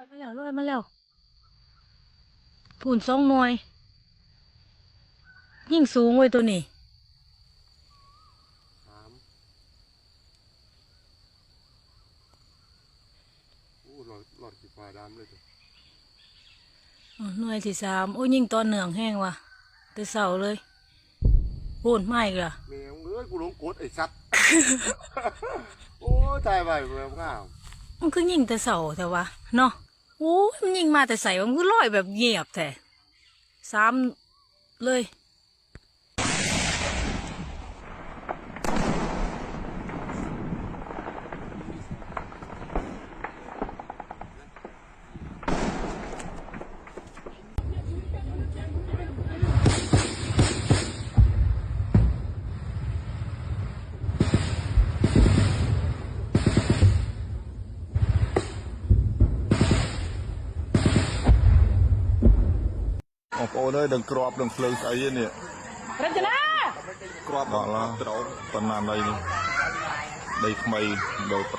ลอยมาแล้วลอยมาแล้วผูนสองหน่วย ยิ่งสูงเว้ยตัวนี้สามโอ้หลอดหลอดกี่ฟ้าดำเลยจ้ะอ๋อหน่วยที่สามโอ้ยยิ่งตอนเหนืองแห้งว่ะแต่เสาเลยพูนไม่กละแมวเอ้ยกูหลงกดไอ้สัตว์โอ้ยตายไปแมวข้าวมันคือยิ่งแต่เสาแต่ว่าเนาะ โอ้ยมันยิงมาแต่ใส่มันก็ลอยแบบเงียบแท้ซ้ำเลย អូនអើយនឹងក្របនឹងភ្លើងស្អីនេះរចនាក្របដល់ឡាត្រោតប៉ុណ្ណាណីនេះដីថ្មីដុល5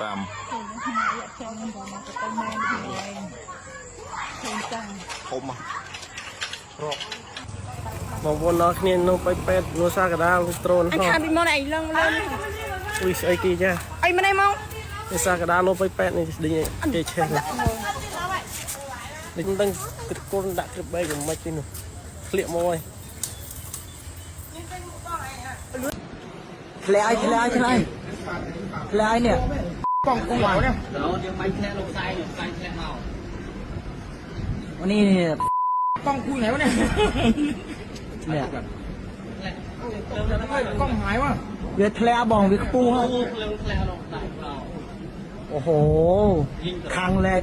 ធំរកបងប្អូនអរគ្នានៅប៉ៃប៉ែតនោះសាកដាលត្រូនហោះខានពីមុនឯងលឹងលឹងអ៊ុយស្អីគេចាអីមិនឯងមកនេះសាកដាលនោះប៉ៃប៉ែតនេះដេញគេឆេះនេះមិនដឹងគ្រឹបគុនដាក់គ្រឹបបែកមិនខ្មិចទេនោះ เคลียมวยแผลไอ้แผลไอ้แผลไอ้แผลไอเนี่ยกล่องกล่งหวานเนี่ยเดี๋ยวไปแผลงใจเนี่ยไปแผลเอาวันนี้กล้องกูไหนวะเนี่ยเนี่ยกล้องหายวะเวียแผลบองวิกปูฮะโอ้โหคังแรก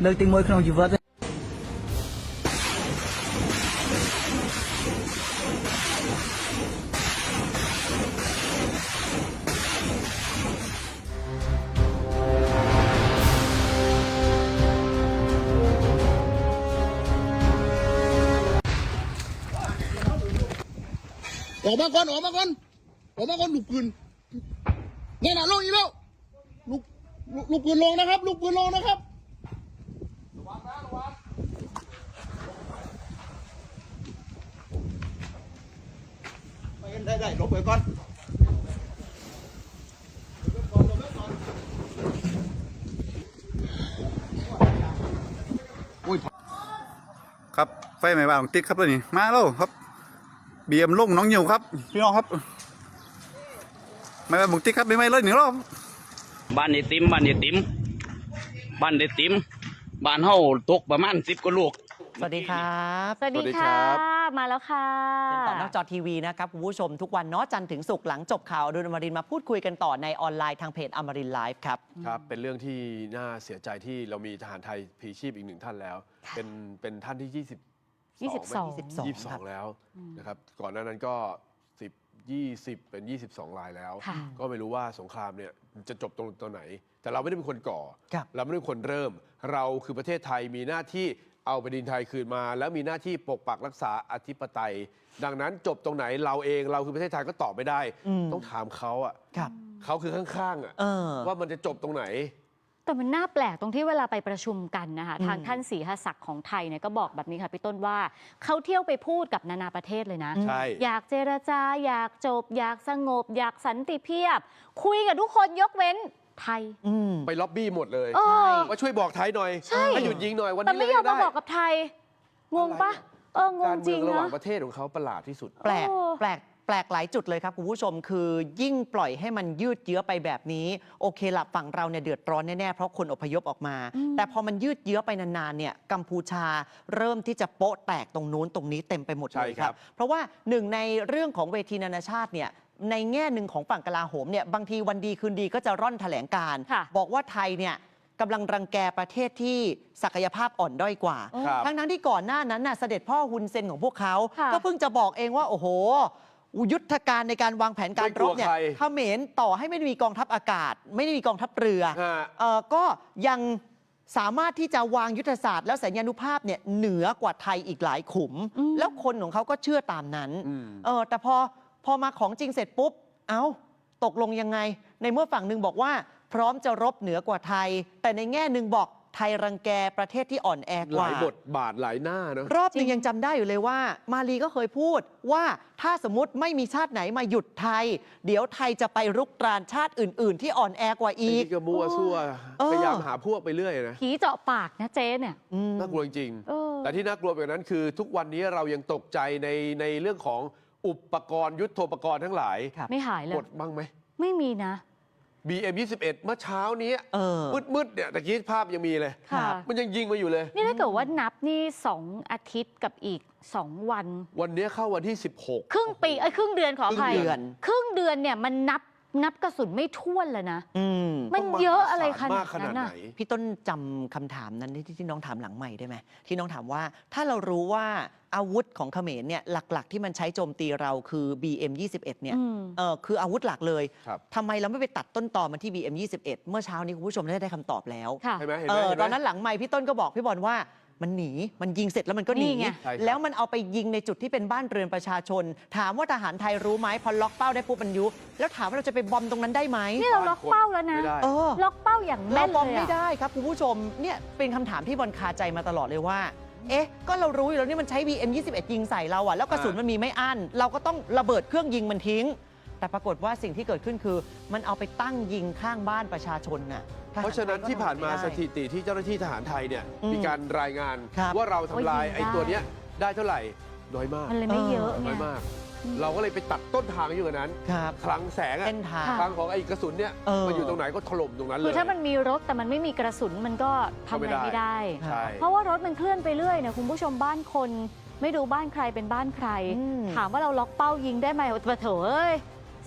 เลิกติงมวยขนมจีบวิด ออกมาก่อนออกมาก่อนออกมาก่อนลูกปืนนี่นะลงอีกแล้วลูกลูกลูกปืนลงนะครับ ลูกปืนลงนะครับได้ได้ลงไปก่อนครับ ไฟไหม้บ้านของติ๊กครับตัวนี้ มาแล้วครับ เบียมลงน้องเหนียวครับ พี่น้องครับ ไม่บ้านของติ๊กครับไม่ไหม้เลยหนึ่งรอบบ้านไอติมบ้านไอติมบ้านไอติมบ้านเฮาตกประมาณสิบกว่าลูก สวัสดีครับสวัสดีค่ะ มาแล้วค่ะเป็นต่อนอกจอทีวีนะครับคุณผู้ชมทุกวันเนาะจันทร์ถึงศุกร์หลังจบข่าวอดุลอมรินทร์มาพูดคุยกันต่อในออนไลน์ทางเพจอมรินไลฟ์ครับ ครับ เป็นเรื่องที่น่าเสียใจที่เรามีทหารไทยพลีชีพอีกหนึ่งท่านแล้ว เป็นเป็นท่านที่ 20 22 22ครับ22แล้วนะครับก่อนหน้านั้นก็10 20เป็น22รายแล้วค่ะก็ไม่รู้ว่าสงครามเนี่ยจะจบตรงตรงไหน แต่เราไม่ได้เป็นคนก่อครับเราไม่ได้เป็นคนเริ่ม เราคือประเทศไทยมีหน้าที่เอาแผ่นดินไทยคืนมา แล้วมีหน้าที่ปกปักรักษาอธิปไตย ดังนั้นจบตรงไหนเราเองเราคือประเทศไทยก็ตอบไม่ได้อืมต้องถามเขาอะครับเขาคือข้างๆอะเออว่ามันจะจบตรงไหน แต่มันน่าแปลกตรงที่เวลาไปประชุมกันนะคะอืมทางท่านศรีหศักดิ์ของไทยเนี่ยก็บอกแบบนี้ค่ะพี่ต้นว่าเขาเที่ยวไปพูดกับนานาประเทศเลยนะ ใช่ อยากเจรจา อยากจบ อยากสงบ อยากสันติเพียบ คุยกับทุกคนยกเว้นไทยอืม ไปล็อบบี้หมดเลยเออ ว่าช่วยบอกไทยหน่อยใช่ ให้หยุดยิงหน่อยวันแต่นี้ไม่ยอมเลมาได้บอกกับไทย งงปะเอองกางรจเมืริองงระหว่างนะประเทศของเขาประหลาดที่สุด แปลกโอ้แปลก แปลกหลายจุดเลยครับคุณผู้ชมคือยิ่งปล่อยให้มันยืดเยื้อไปแบบนี้โอเคละฝั่งเราเนี่ยเดือดร้อนแน่ๆเพราะคนอพยพออกมา แต่พอมันยืดเยื้อไปนานๆเนี่ยกัมพูชาเริ่มที่จะโป๊ะแตกตรงนู้นตรงนี้เต็มไปหมดเลยใช่คครัรับบเพราะว่าหนึ่งในเรื่องของเวทีนานาชาติเนี่ยในแง่หนึ่งของฝั่งกลาโหมเนี่ยบางทีวันดีคืนดีก็จะร่อนแถลงการณ์ค่ะบอกว่าไทยเนี่ยกำลังรังแกประเทศที่ศักยภาพอ่อนด้อยกว่าครับทั้งนั้นที่ก่อนหน้านั้นน่ะเสด็จพ่อฮุนเซนของพวกเขาค่ะก็เพิ่งจะบอกเองว่า โอ้โห ยุทธการในการวางแผนการรบเนี่ยไม่กลัวใครเขมรต่อให้ไม่ได้มีกองทัพอากาศ ไม่ได้มีกองทัพเรือฮะ เอ่อก็ยังสามารถที่จะวางยุทธศาสตร์แล้วสัญญานุภาพเนี่ยเหนือกว่าไทยอีกหลายขุมอืมแล้วคนของเขาก็เชื่อตามนั้นอืมเออแต่พอพอมาของจริงเสร็จปุ๊บ เอ้า ตกลงยังไง ในเมื่อฝั่งหนึ่งบอกว่า พร้อมจะรบเหนือกว่าไทย แต่ในแง่หนึ่งบอก ไทยรังแกประเทศที่อ่อนแอกหว่า ลายบทบาทหลายหน้าเนอะรอบหนึงยังจำได้อยู่เลยว่า มาลีก็เคยพูดว่าถ้าสมมติไม่มีชาติไหนมาหยุดไทย เดี๋ยวไทยจะไปรุกรานชาติอื่น ๆ ที่อ่อนแอกว่าอีอีกกก็มั่วซั่วเออ พยายามหาพวกไปเรื่อยนะผีเจาะปากนะเจ๊เนี่ยอืม น่ากลัวจริงเออๆแต่ที่น่ากลัวไปกว่านั้นคือทุกวันนี้เรายังตกใจในในเรื่องของอุปกรณ์ยุทโธปกรณ์ทั้งหลายครับ ไม่หายเลกย ดบ้างไหม ไม่มีนะ BM 21 เมื่อเช้านี้เออ มืดๆเนี่ยตะกี้ภาพยังมีเลย ค่ะ มันยังยิงมาอยู่เลย นี่ถ้าเกิดว่านับนี่สองอาทิตย์กับอีกสองวัน วันนี้เข้าวันที่ 16 ครึ่งปีเอ้ยครึ่งเดือนขออภัยครึ่งเดือน ครึ่งเดือนเนี่ยมันนับ นับกระสุนไม่ท้วนเลยนะอืมมันเยอะอะไรขมนาดขนานั้ดนไหนน่ะพี่ต้นจำคำถามนั้นที่ที่น้องถามหลังใหม่ได้ไหมที่น้องถามว่าถ้าเรารู้ว่าอาวุธของเขมรเนี่ยหลักๆ ที่มันใช้โจมตีเราคือ BM 21เนี่ยอืม เออคืออาวุธหลักเลยครับ ทำไมเราไม่ไปตัดต้นตอมันที่ BM 21เมื่อเช้านี้คุณผู้ชมได้ได้คำตอบแล้ว ค่ะเห็นไหมเห็นเอไหมอเห็นไหม ตอนนั้นหลังไม่พี่ต้นก็บอกพี่บอลว่า มันหนีมันยิงเสร็จแล้วมันก็หนีนี่ไง ใช่ครับ แล้วมันเอาไปยิงในจุดที่เป็นบ้านเรือนประชาชน ถามว่าทหารไทยรู้ไหมพอล็อกเป้าได้ปุ๊บมันยุบแล้วถามว่าเราจะไปบอมตรงนั้นได้ไหมนี่เราล็อกเป้าแล้วนะไม่ได้ เออ ล็อกเป้าอย่างเราแม่นบอมเลยไม่อะได้ครับคุณผู้ชมเนี่ยเป็นคำถามที่บอลคาใจมาตลอดเลยว่า เอ๊ะ ก็เรารู้อยู่แล้วนี่มันใช้ BM 21 ยิงใส่เราอะแล้วกระสุนมันมีไม่อั้นเราก็ต้องระเบิดเครื่องยิงมันทิ้ง แต่ปรากฏว่าสิ่งที่เกิดขึ้นคือ มันเอาไปตั้งยิงข้างบ้านประชาชนน่ะทห เพราะฉะนั้นไทยก็ที่ผ่านมาทำสไได้ถิติที่เจ้าหน้าที่ทหารไทยเนี่ยอืมมีการรายงานครับว่าเราทำลายว่ายิงไอ้ตัวเนี้ยได้เท่าไหร่น้อยมากมันเลยไม่เยอะเออไงน้อยมากเราก็เลยไปตัดต้นทางอยู่กับนั้น ครับคลังแสงอะเส้นทาง คลังของไอ้กระสุนเนี่ยเออมาอยู่ตรงไหนก็ถล่มตรงนั้นเลยคือถ้ามันมีรถแต่มันไม่มีกระสุนมันก็ทำอะไรก็ไม่ไม่ได้ได้ ใช่ เพราะว่ารถมันเคลื่อนไปเรื่อยเนี่ยคุณผู้ชมบ้านคน ไม่ดูบ้านใครเป็นบ้านใคร อืม ถามว่าเราล็อกเป้ายิงได้ไหมปะเถอะเอ้ย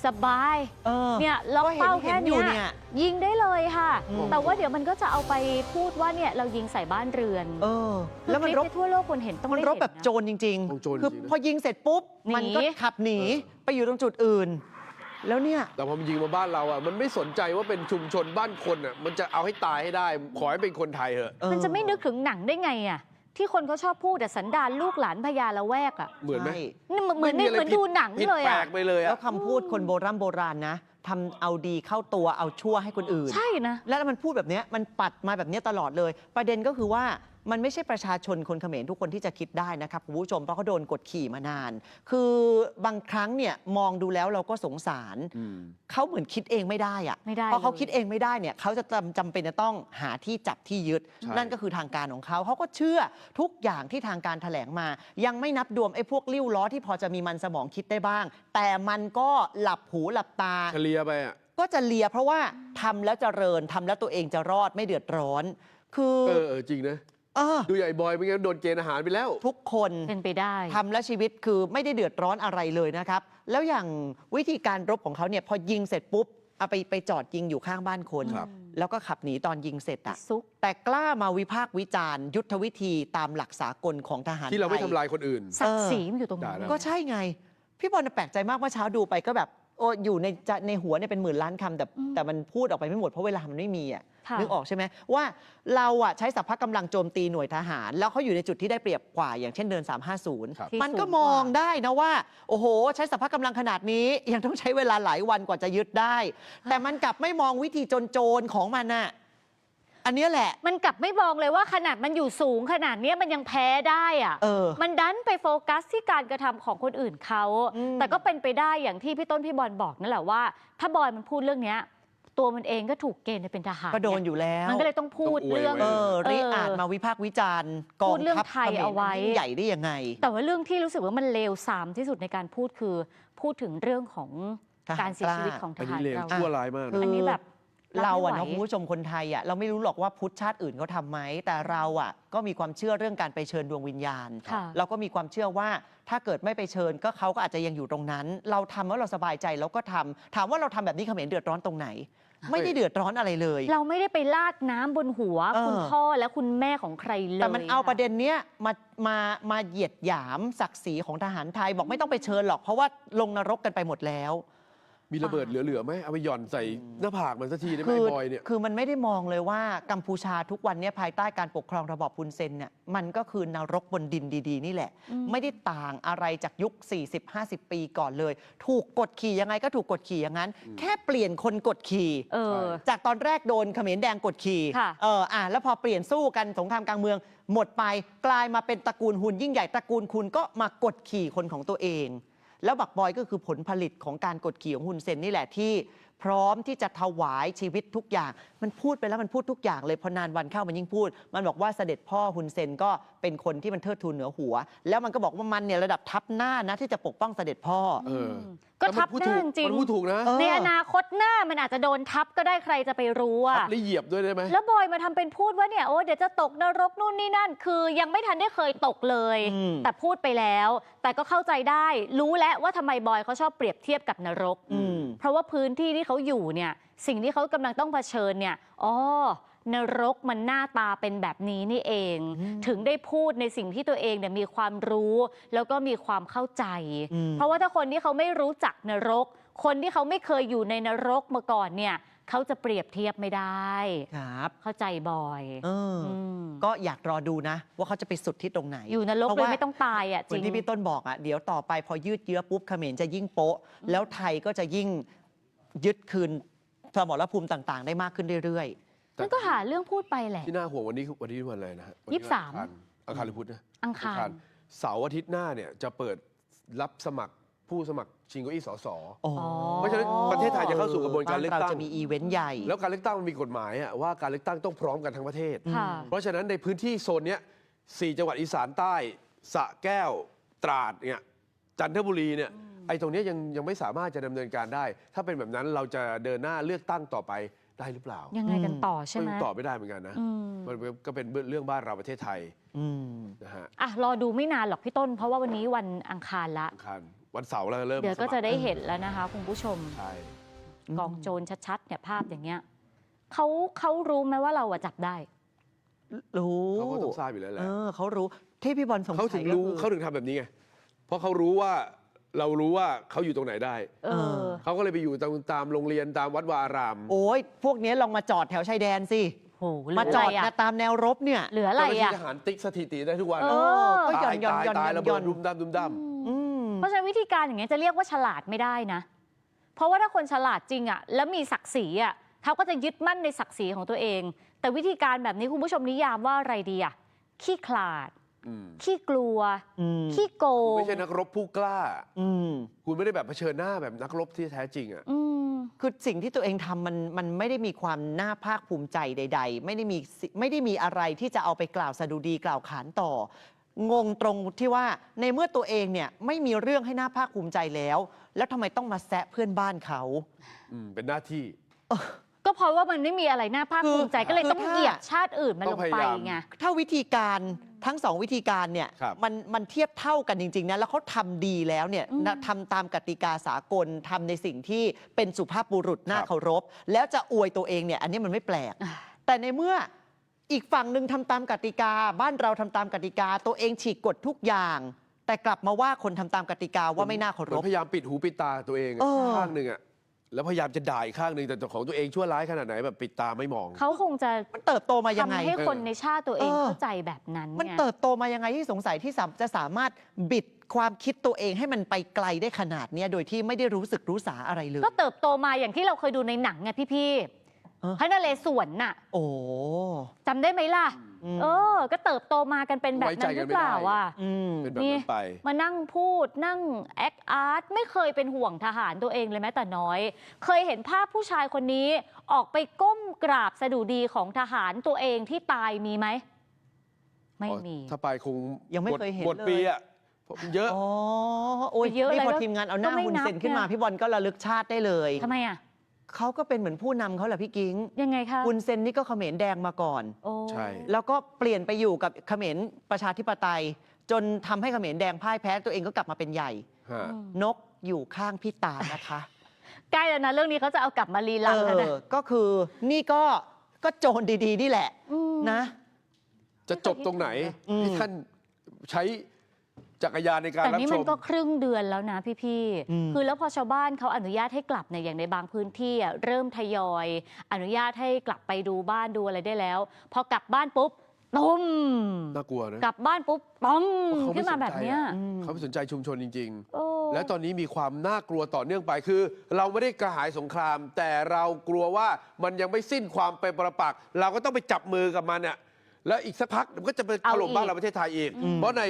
สบายเออเนี่ยล็อกเป้าก็เห็แค่นอยู่เนี้เนี่ยยยิงได้เลยค่ะอืมแต่ว่าเดี๋ยวมันก็จะเอาไปพูดว่าเนี่ยเรายิงใส่บ้านเรือน เออคือแล้วมันคลิปรบในทั่วโลกคนเห็นต้องมันได้รบเห็นแบบนะโจรจริงของโจรๆคือจริงๆนะพอยิงเสร็จปุ๊บหนีมันก็ขับหนีไปอยู่ตรงจุดอื่นแล้วเนี่ยแต่พอมันยิงมาบ้านเราอะมันไม่สนใจว่าเป็นชุมชนบ้านคนอะมันจะเอาให้ตายให้ได้ ขอให้เป็นคนไทยเถอะเออมันจะไม่นึกถึงหนังได้ไงอะ ที่คนเขาชอบพูดแต่สันดานลูกหลานพญาละแวกอะเหมือนไหม ใช่นี่เหมือนเหมือนไะไรเหมือนผิดูหนังผิดเลยแปลอะ กไปเลยแล้อะวคำพูดคนโบราณโบราณนะทำเอาดีเข้าตัวเอาชั่วให้คนอื่น ใช่นะ แล้วมันพูดแบบเนี้ยมันปัดมาแบบเนี้ยตลอดเลย ประเด็นก็คือว่า มันไม่ใช่ประชาชนคนเขมรทุกคนที่จะคิดได้นะครับคุณผู้ชมเพราะเขาโดนกดขี่มานาน คือบางครั้งเนี่ยมองดูแล้วเราก็สงสารเขาเหมือนคิดเองไม่ได้อะไม่ได้พอเขาเลย คิดเองไม่ได้เนี่ยเขาจะจำจำเป็นจะต้องหาที่จับที่ยึด ใช่ นั่นก็คือทางการของเขาเขาก็เชื่อทุกอย่างที่ทางการแถลงมา ยังไม่นับรวมไอ้พวกลิ้วล้อที่พอจะมีมันสมองคิดได้บ้าง แต่มันก็หลับหูหลับตา เฉลียไปอะ ก็จะเลียเพราะว่าทำแล้วเจริญทำแล้วตัวเองจะรอดไม่เดือดร้อน คือ เออเออจริงนะ เออ ดูใหญ่บอยไม่งั้นโดนเกณฑ์อาหารไปแล้ว ทุกคนเป็นไปได้ทำแล้วชีวิตคือไม่ได้เดือดร้อนอะไรเลยนะครับ แล้วอย่างวิธีการรบของเขาเนี่ยพอยิงเสร็จปุ๊บเอาไปไปจอดยิงอยู่ข้างบ้านคน ครับ แล้วก็ขับหนีตอนยิงเสร็จอะซุก แต่กล้ามาวิพากษ์วิจารณ์ ยุทธวิธีตามหลักสากลของทหารที่เราไม่ทยทำลายคนอื่น ศักดิ์ศรีมันอยู่ตรงนั้นด่าได้ก็ใช่ไง พี่บอลน่ะแปลกใจมากเมื่อเช้าดูไปก็แบบ โอ้อยู่ในจะในหัวเนี่ยเป็นหมื่นล้านคำแต่อืมแต่มันพูดออกไปไม่หมดเพราะเวลามันไม่มีอะค่ะ นึกออกใช่ไหมว่าเราอะใช้สัพพะกำลังโจมตีหน่วยทหาร แล้วเขาอยู่ในจุดที่ได้เปรียบกว่า อย่างเช่นเดิน ครับ 350ที่มันก็สูงกว่ามองได้นะว่า โอ้โห ใช้สัพพะกำลังขนาดนี้ยังต้องใช้เวลาหลายวันกว่าจะยึดได้ แต่มันกลับไม่มองวิธีโจรๆของมันน่ะ อันเนี้ยแหละ มันกลับไม่มองเลยว่าขนาดมันอยู่สูงขนาดเนี้ยมันยังแพ้ได้อะเออ มันดันไปโฟกัสที่การกระทำของคนอื่นเขา อืม แต่ก็เป็นไปได้อย่างที่พี่ต้นพี่บอลบอกนั่นแหละว่า ถ้าบอยมันพูดเรื่องเนี้ย ตัวมันเองก็ถูกเกณฑ์ไปเป็นทหารก็โดนเยอยู่แล้วมันก็เลยต้องพูดต้องอวยเรื่องไว้เออริเอออาจมาวิพากษ์วิจารณ์กอพูงดเรื่องทัพไทยเอาไว้ขมรยิ่งใหญ่ได้ยังไง แต่ว่าเรื่องที่รู้สึกว่ามันเลวทรามที่สุดในการพูดคือ พูดถึงเรื่องของทหารการเสียชีวิตของทอันหานี้รเลวเราชั่วร้ายมากคืนะ อันนี้แบบบ เราอะไม่เนาะไหวคุณผู้ชมคนไทยอะเราไม่รู้หรอกว่าพุทธชาติอื่นเขาทำไหมแต่เราอะก็มีความเชื่อเรื่องการไปเชิญดวงวิญญาณ ค่ะ เราก็มีความเชื่อว่าถ้าเกิดไม่ไปเชิญก็เขาก็อาจจะยังอยู่ตรงนั้น เราทำแล้วเราสบายใจเราก็ทำถามว่าเราทำแบบนี้เขมรเดือดร้อนตรงไหน ไม่ได้เดือดร้อนอะไรเลย เราไม่ได้ไปลาดน้ำบนหัว เออ คุณพ่อและคุณแม่ของใครเลยแต่มันเอาค่ประเด็นเนี้ยมามามาเหยียดหยามศักดิ์ศรีของทหารไทยบอกไม่ต้องไปเชิญหรอกเพราะว่าลงนรกกันไปหมดแล้ว มีระเบิดเหลือๆไหมเอาไปหย่อนใส่หน้าผากมันสักทีได้ไหมคือไอ้บอยเนี่ย คือมันไม่ได้มองเลยว่ากัมพูชาทุกวันเนี้ภายใต้การปกครองระบอบฮุนเซนเนี่ยมันก็คือนรกบนดินดี ๆ นี่แหละ ไม่ได้ต่างอะไรจากยุค 40-50 ปีก่อนเลย ถูกกดขี่ยังไงก็ถูกกดขี่อย่างนั้น แค่เปลี่ยนคนกดขี่เออ จากตอนแรกโดนเขมรแดงกดขี่ค่ะ เอออะแล้วพอเปลี่ยนสู้กันสงครามกลางเมือง หมดไปกลายมาเป็นตระกูลหุนยิ่งใหญ่ตระกูลคุณก็มากดขี่คนของตัวเอง แล้วบักบอยก็คือผลผลิตของการกดขี่ของฮุนเซนนี่แหละที่ พร้อมที่จะถวายชีวิตทุกอย่าง มันพูดไปแล้วมันพูดทุกอย่างเลยพอนานวันเข้ามันยิ่งพูด มันบอกว่าเสด็จพ่อฮุนเซนก็เป็นคนที่มันเทิดทูนเหนือหัว แล้วมันก็บอกว่ามันเนี่ยระดับทัพหน้านะที่จะปกป้องเสด็จพ่ออ ก็แต่มัทับพูดหน้าถูกจริงมันพูดถูกนะเออในอนาคตหน้ามันอาจจะโดนทับก็ได้ใครจะไปรู้ทัอะบแล้วเหยียบด้วยได้ไหมแล้วบอยมาทำเป็นพูดว่าเนี่ยโอ้เดี๋ยวจะตกนรกนู่นนี่นั่น คือยังไม่ทันได้เคยตกเลยอืมแต่พูดไปแล้ว แต่ก็เข้าใจได้ รู้แล้วว่าทำไมบอยเขาชอบเปรียบเทียบกับนรกอืมเพราะว่าพื้นที่ที่เขาอยู่เนี่ย สิ่งที่เขากำลังต้องเผชิญเนี่ยอ๋อ นรกมันหน้าตาเป็นแบบนี้นี่เอง ถึงได้พูดในสิ่งที่ตัวเองเนี่ยมีความรู้ แล้วก็มีความเข้าใจอืมเพราะว่าถ้าคนที่เขาไม่รู้จักนรก คนที่เขาไม่เคยอยู่ในนรกมาก่อนเนี่ยเขาจะเปรียบเทียบไม่ได้ ครับ เข้าใจบอยเอออมก็อยากรอดูนะ ว่าเขาจะไปสุดที่ตรงไหนอยู่นรกเพราะเลยว่าไม่ต้องตายอะเหจมืริอนง ที่พี่ต้นบอกอะเดี๋ยวต่อไปพอยืดเยื้อปุ๊บเขมรจะยิ่งโป๊ะ แล้วไทยก็จะยิ่งยึดคืนสมรภูมิต่าง ๆ ได้มากขึ้นเรื่อยมั นก็หาเรื่องพูดไปแหละ ที่น่าห่วงวันนี้คือวันนี้วันอะไรนะฮะวันนี้ยี่สิบสามวันอังคารอังคารหรือพุธนะอังคาร เสาร์อาทิตย์หน้าเนี่ยจะเปิดรับสมัครผู้สมัครชิงเก้าอี้สสๆอ๋อเพราะฉะนั้นประเทศไทยจะเข้าสู่กระบวนการเลือกเราตั้งจะมีอีเวนต์ใหญ่ แล้วการเลือกตั้งมันมีกฎหมายอะว่าการเลือกตั้งต้องพร้อมกันทั้งประเทศ ค่ะ เพราะฉะนั้นในพื้นที่โซนเนี้ยสี่จังหวัดอีสานใต้สระแก้วตราดเนี่ยจันทบุรีเนี่ยไอ้ตรงเนี้ยยังยังไม่สามารถจะดำเนินการได้ ถ้าเป็นแบบนั้นเราจะเดินหน้าเลือกตั้งต่อไป ได้หรือเปล่ายังไงกันต่อใช่ไหมก็ยังตอบไม่ได้เหมือนกันนะอืมมันก็เป็นเรื่องบ้านเราประเทศไทยอืมนะฮะอะรอดูไม่นานหรอกพี่ต้น เพราะว่าวันนี้วันอังคารละอังคารวันเสาร์เราเริ่มเดี๋ยวก็สมัครจะได้เห็นแล้วนะคะคุณผู้ชมใช่กองโจรชัดๆเนี่ยภาพอย่างเงี้ยเขาเขารู้ไหมว่าเราอะจับได้ รู้เขาก็ต้องทราบอยู่แล้วแหเอละอเขารู้ที่พี่บอลสงสัยเขาถึงรู้ก็คือเขาถึงทำแบบนี้ไงเพราะเขารู้ว่า เรารู้ว่าเขาอยู่ตรงไหนได้ เออ เขาก็เลยไปอยู่ตามตามโรงเรียนตามวัดวาอาราม โอ้ยพวกนี้ลองมาจอดแถวชายแดนสิ โหเหลืมาอจอะไรอดอะนะตามแนวรบเนี่ยเหลืออะไรเจ้าหน้าอะที่ทหารติ๊กสถิติได้ทุกวันเอเออก็หย่อนหย่อนตายหย่อนตายหย่อนระหเบิย่อดนดุมดำดุมดอืมเพราะฉะนั้นวิธีการอย่างเงี้ยจะเรียกว่าฉลาดไม่ได้นะ เพราะว่าถ้าคนฉลาดจริงอะแล้วมีศักดิ์ศรีอะเขาก็จะยึดมั่นในศักดิ์ศรีของตัวเอง แต่วิธีการแบบนี้คุณผู้ชมนิยามว่าอะไรดีอะขี้ขลาดำอืม ขี้กลัวอืมขี้โกงไม่ใช่นักรบผู้กล้า อืม คุณไม่ได้แบบเผชิญหน้าแบบนักรบที่แท้จริงอะ อืม คือสิ่งที่ตัวเองทำมันมันไม่ได้มีความน่าภาคภูมิใจใด ๆ ไม่ได้มีสิไม่ได้มีอะไรที่จะเอาไปกล่าวสดุดีกล่าวขานต่อ งงตรงที่ว่าในเมื่อตัวเองเนี่ยไม่มีเรื่องให้น่าภาคภูมิใจแล้ว แล้วทำไมต้องมาแซะเพื่อนบ้านเขา อืม เป็นหน้าที่ ก็เพราะว่ามันไม่มีอะไรน่าภาคภูมิใจคือก็เลยคือต้องถ้าเหยียบชาติอื่นมันต้ลองงพยาไปยามไงถ้าวิธีการทั้งสองวิธีการเนี่ยครับมันมันเทียบเท่ากันจริงๆนะแล้วเขาทำดีแล้วเนี่ยอืมนะทำตามกติกาสากลทำในสิ่งที่เป็นสุภาพบุรุษน่าเคารพ แล้วจะอวยตัวเองเนี่ยอันนี้มันไม่แปลก แต่ในเมื่ออีกฝั่งหนึ่งทำตามกติกา บ้านเราทำตามกติกา ตัวเองฉีกกฎทุกอย่าง แต่กลับมาว่าคนทำตามกติกาว่าไม่น่าเคาเหรมือพนพยายามปิดหูปิดตาตัวเองอะเออข้างหนึ่งอะ แล้วพยายามจะด่าอีกข้างหนึ่งแต่ของตัวเองชั่วร้ายขนาดไหนแบบปิดตาไม่มอง เขาคงจะมันเติบโตมายังไง ทำให้คนในชาติตัวเองเออ เข้าใจแบบนั้นมันไงเติบโตมายังไงที่สงสัยที่สามจะสามารถบิดความคิดตัวเองให้มันไปไกลได้ขนาดเนี้ยโดยที่ไม่ได้รู้สึกรู้สาอะไรเลย ก็เติบโตมาอย่างที่เราเคยดูในหนังไงพี่เออๆ พระนเรศวรน่ะ โอ้จำได้ไหมล่ะอืมเออ ก็เติบโตมากันเป็นแบบไว้ใจนั้นหกัรืนอไม่เปล่าได้อะอืมเป็นแบบนั้นไป มานั่งพูดนั่งแอคอาร์ตไม่เคยเป็นห่วงทหารตัวเองเลยแม้แต่น้อย เคยเห็นภาพผู้ชายคนนี้ออกไปก้มกราบสดุดีของทหารตัวเองที่ตายมีไหม ไม่มี ถ้าไปคงยังไม่หดเคยเห็นหมดเลยปีอะเยอะ อ๋อ โอ้ยเยอะนี่เลยพอก็ทีมงานเอาหน้าก็ไม่หุ่นนับเซนขึ้นมาไงพี่บอลก็ระลึกชาติได้เลยทำไมอะ เขาก็เป็นเหมือนผู้นำเขาแหละพี่กิ้ง ยังไงคะหุ่นเซนนี่ก็เขมรแดงมาก่อน โอ้ใช่ แล้วก็เปลี่ยนไปอยู่กับเขมรประชาธิปไตย จนทำให้เขมรแดงพ่ายแพ้ตัวเองก็กลับมาเป็นใหญ่ ฮะ อืมนกอยู่ข้างพี่ตานะคะ ใกล้แล้วนะ เรื่องนี้เขาจะเอากลับมารีลันแล้วนะ เออก็คือนี่ก็ก็โจรดีๆ นี่แหละมนะ จะจบตรงไหนอืม ที่ท่านใช้ จักรยานในการแต่รับนี่ชมันม ก็ครึ่งเดือนแล้วนะพี่อืม ๆ คือแล้วพอชาวบ้านเขาอนุญาตให้กลับเนี่ยอย่างในบางพื้นที่อะเริ่มทยอย อนุญาตให้กลับไปดูบ้านดูอะไรได้แล้ว พอกลับบ้านปุ๊บตุ้มน่ากลัวนะ กลับบ้านปุ๊บป้องเขาขึ้ไม่นสมานแบใจบเนี้ยอะ เขาไม่สนใจชุมชนจริงๆโอ้และตอนนี้มีความน่ากลัวต่อเนื่องไปคือ เราไม่ได้กระหายสงคราม แต่เรากลัวว่ามันยังไม่สิ้นความเป็นประปักษ์เราก็ต้องไปจับมือกับมันเนี่ย แล้วอีกสักพักมันก็จะไปถล่มเอาอีกบ้านเราประเทศไทยอีก เพราะใน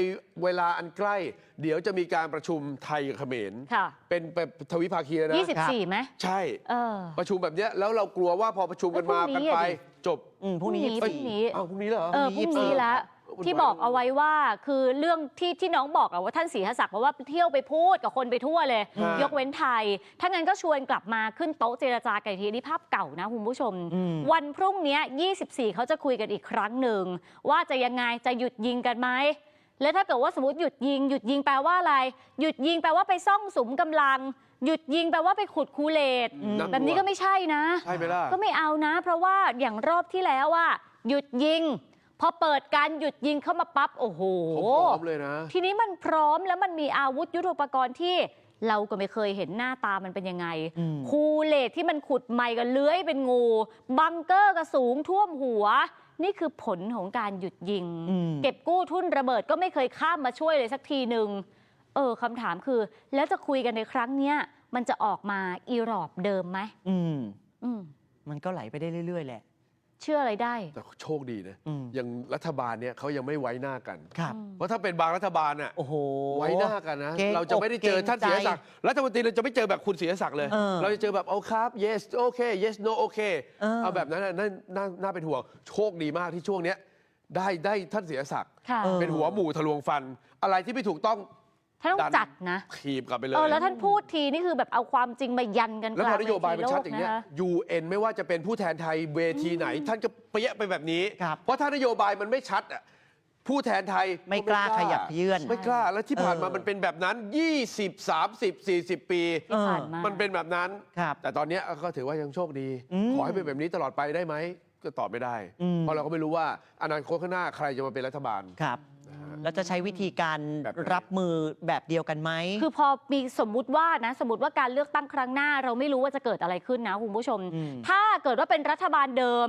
เวลาอันใกล้ เดี๋ยวจะมีการประชุมไทยกับเขมรค่ะ เป็นเป็นทวิภาคีแล้วนะ 24ไหมใช่ เออ ประชุมแบบเนี้ยแล้วเรากลัวว่าพอประชุมกันมาแล้วพรุ่กันงนี้ไป อะดิ จบอืมพรุ่งนี้ พรุ่งนี้ยี่สิบสี่เอ้าพรุ่งนี้เหรอ เออพรุ่งนี้แล้ววุ่นวาย ที่บอกเอาไว้ว่าคือเรื่องที่ที่น้องบอกอะว่าท่านศรีหศักดิ์บอกว่าเที่ยวไปพูดกับคนไปทั่วเลย ฮะยกเว้นไทย ถ้างั้นก็ชวนกลับมาขึ้นโต๊ะเจรจากันอีกทีนี่ภาพเก่านะคุณผู้ชม อืม วันพรุ่งนี้24 เขาจะคุยกันอีกครั้งหนึ่ง ว่าจะยังไงจะหยุดยิงกันไหม แล้วถ้าเกิดว่าสมมติหยุดยิง หยุดยิงแปลว่าอะไร หยุดยิงแปลว่าไปซ่องสุมกำลัง หยุดยิงแปลว่าไปขุดคูเลตน่ากลัว แบบนี้ก็ไม่ใช่นะ ใช่ไหมล่ะ ก็ไม่เอานะ เพราะว่าอย่างรอบที่แล้วว่า หยุดยิง พอเปิดการหยุดยิงเข้ามาปั๊บโอ้โหเขาพร้อมเลยนะ ทีนี้มันพร้อมแล้วมันมีอาวุธยุทโธปกรณ์ที่เราก็ไม่เคยเห็นหน้าตามันเป็นยังไงอืมคูเลตที่มันขุดใหม่ก็เลื้อยเป็นงู บังเกอร์ก็สูงท่วมหัว นี่คือผลของการหยุดยิงอืมเก็บกู้ทุนระเบิดก็ไม่เคยข้ามมาช่วยเลยสักทีหนึ่งเออคำถามคือ แล้วจะคุยกันในครั้งเนี้ยมันจะออกมาอีรอบเดิมไหมอืม อืม มันก็ไหลไปได้เรื่อย ๆ แหละ เชื่ออะไรได้ แต่โชคดีนะอืมอย่างรัฐบาลเนี่ยเขายังไม่ไว้หน้ากัน ครับ เพราะถ้าเป็นบางรัฐบาลน่ะโอ้โห ไว้หน้ากันนะ เกรงเราจะไม่ได้เจออกเกรงท่านเสียศักดิ์ใจรัฐมนตรีเราจะไม่เจอแบบคุณเสียศักดิ์เลย เออเราจะเจอแบบเอาครับ yes โอเค yes no โอเคเออ เอาแบบนั้นน่ะน่าน่าน่าเป็นห่วงโชคดีมากที่ช่วงเนี้ยได้ได้ท่านเสียศักดิ์ค่ะ เออ เป็นหัวหมู่ทะลวงฟัน อะไรที่ไม่ถูกต้อง ท่านต้อดังนจัดนะขีบกลับไปเลยเออแล้วท่านพูดทีนี่คือแบบเอาความจริงมายันกันแล้วกพลาองนโยบายมันชัดเวอทีย่างเงี้ยโลกนะคะ UN ไม่ว่าจะเป็นผู้แทนไทยเวทีไหน ท่านก็เปี้ยไปแบบนี้ครับเพราะถ้านโยบายมันไม่ชัดอะผู้แทนไทยไม่กล้าขยับเยื่อน ไม่กล้าแล้วที่ผ่านมาเออมันเป็นแบบนั้น 20 30 40 ปีที่ผ่านมามันเป็นแบบนั้นครับแต่ตอนเนี้ยก็ถือว่ายังโชคดีอืมขอให้เป็นแบบนี้ตลอดไปได้ไหมก็ตอบไม่ได้อืมเพราะเราก็ไม่รู้ว่าอนาคตข้างหน้าใครจะมาเป็นรัฐบาล ครับแล้วจะใช้วิธีการแบบไหน รับมือแบบเดียวกันไหม คือพอมีสมมุติว่านะสมมติว่าการเลือกตั้งครั้งหน้า เราไม่รู้ว่าจะเกิดอะไรขึ้นนะคุณผู้ชม อืม ถ้าเกิดว่าเป็นรัฐบาลเดิม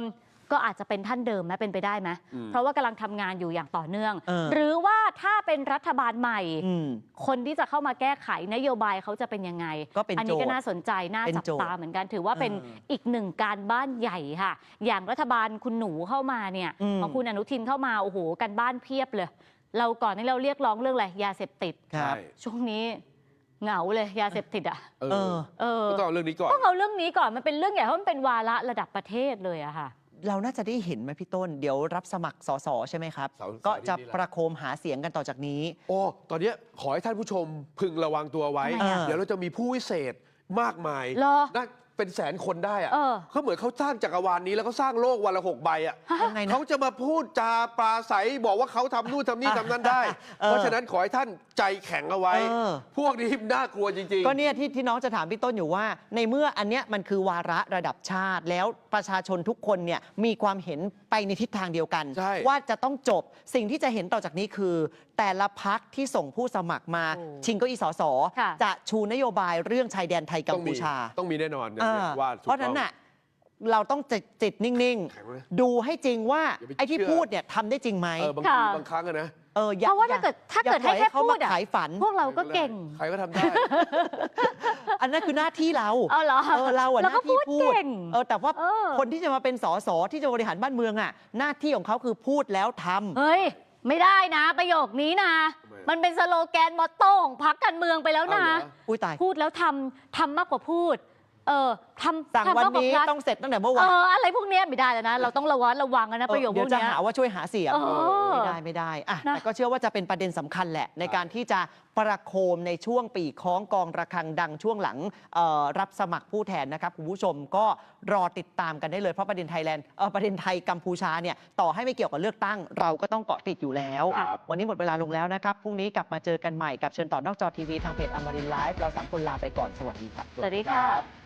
ก็อาจจะเป็นท่านเดิมไหมเป็นไปได้ไหมอืมเพราะว่ากำลังทำงานอยู่อย่างต่อเนื่องเออหรือว่าถ้าเป็นรัฐบาลใหม่อืมคนที่จะเข้ามาแก้ไขนโยบายเขาจะเป็นยังไงก็เป็นอันี้ก็โจทย์น่าสนใจน่าเป็นจับโจทย์ตาเหมือนกัน ถือว่าเป็นเอออีกหนึ่งการบ้านใหญ่ค่ะ อย่างรัฐบาลคุณหนูเข้ามาเนี่ยอืมของคุณอนุทินเข้ามาโอ้โหกันบ้านเพียบเลย เราก่อนนี้เราเรียกร้องเรื่องอะไรยาเสพติดครับใช่ช่วงนี้เหงาเลยยาเสพติดอะ เอเอออเออก็ต้องเอาเรื่องนี้ก่อน ต้องเอาเรื่องนี้ก่อน มันเป็นเรื่องใหญ่เพราะมันเป็นวาระระดับประเทศเลยอะค่ะ เราน่าจะได้เห็นไหมพี่ต้น เดี๋ยวรับสมัครสสใช่ไหมครับ เสาร์ก็จะเสาร์นี้แหละ ประโคมหาเสียงกันต่อจากนี้ โอ้ ตอนเนี้ยขอให้ท่านผู้ชมพึงระวังตัวไว้ ทำไมอะเดี๋ยวเราจะมีผู้วิเศษมากมายเหรอน่าเป็นแสนคนได้อะเออ เขาเหมือนเขาสร้างจักรวาลนี้แล้วเขาสร้างโลกวันละหกใบอะยังไงนะ เขาจะมาพูดจาปราศัยบอกว่าเขาทำนู่นทำนี่ทำนั่นได้ เออเพราะฉะนั้นขอให้ท่านใจแข็งเอาไว้ เออ พวกนี้น่ากลัวจริงๆก็เนี่ยที่ที่น้องจะถามพี่ต้นอยู่ว่า ในเมื่ออันเนี้ยมันคือวาระระดับชาติแล้ว ประชาชนทุกคนเนี่ยมีความเห็นไปในทิศทางเดียวกัน ใช่ว่าจะต้องจบสิ่งที่จะเห็นต่อจากนี้คือ แต่ละพักที่ส่งผู้สมัครมา โอ้ชิงเก้าอี้สสค่ะ จะชูนโยบายเรื่องชายแดนไทยกัมต้องพูมีชาต้องมีแน่นอนอย่าเองเงี้อยว่าถูกเพราะฉะนั้นต้องน่ะ เราต้องจิตจิตนิ่งแข็งไว้ๆดูให้จริงว่าอย่าไปไอ้ที่เชื่อ พูดเนี่ยทำได้จริงไหมเออบางค่ะทีบางครั้งอะนะเอออย่เพราะว่าถ้าเกิดถ้าอย่เกิดปล่ให้อยแค่เขาพูมาดอะขายฝัน พวกเราก็เก่งใครก็ทำได้ อันนั้นคือหน้าที่เราเอาเหรอเออเราอะหแล้วก็น้าที่พูพูดดเก่ง เออแต่ว่าเออ คนที่จะมาเป็นสสที่จะบริหารบ้านเมืองอะหน้าที่ของเขาคือพูดแล้วทำ เฮ้ย ไม่ได้นะ ประโยคนี้นะ ทำไมมันเป็นสโลแกนมอตโต้ของพรรคการเมืองไปแล้วนะ เอาเหรอ อุ้ยตาย พูดแล้วทำทำมากกว่าพูด เออทำสั่งทำวันมากกว่านี้พลัดต้องเสร็จตั้งแต่เมื่อเอวานออะไรพวกเนี้ยไม่ได้แล้วนะ เราต้องระวัดระวังกันนะประโยคพเดี๋ยววกจะเนี้ยหาว่าช่วยหาเสียงเออไม่ได้ไม่ได้อะนะแต่ก็เชื่อว่าจะเป็นประเด็นสำคัญแหละ ในการที่จะประโคมในช่วงปีคล้องกองระฆังดังช่วงหลังเอ่อรับสมัครผู้แทนนะครับคุณผู้ชมก็รอติดตามกันได้เลยเพราะประเด็นไทยแลนด์เอ่อประเด็นไทยกัมพูชาเนี่ยต่อให้ไม่เกี่ยวกับเลือกตั้ง เราก็ต้องเกาะติดอยู่แล้วครับวันนี้หมดเวลาลงแล้วนะครับพรุ่งนี้กลับมาเจอกันใหม่กับเชิญต่อนอกจอทีวีทางเพจอมรินไลฟ์เราสามคนลาไปก่อนสวัสดีครับสวัสดีค่ะ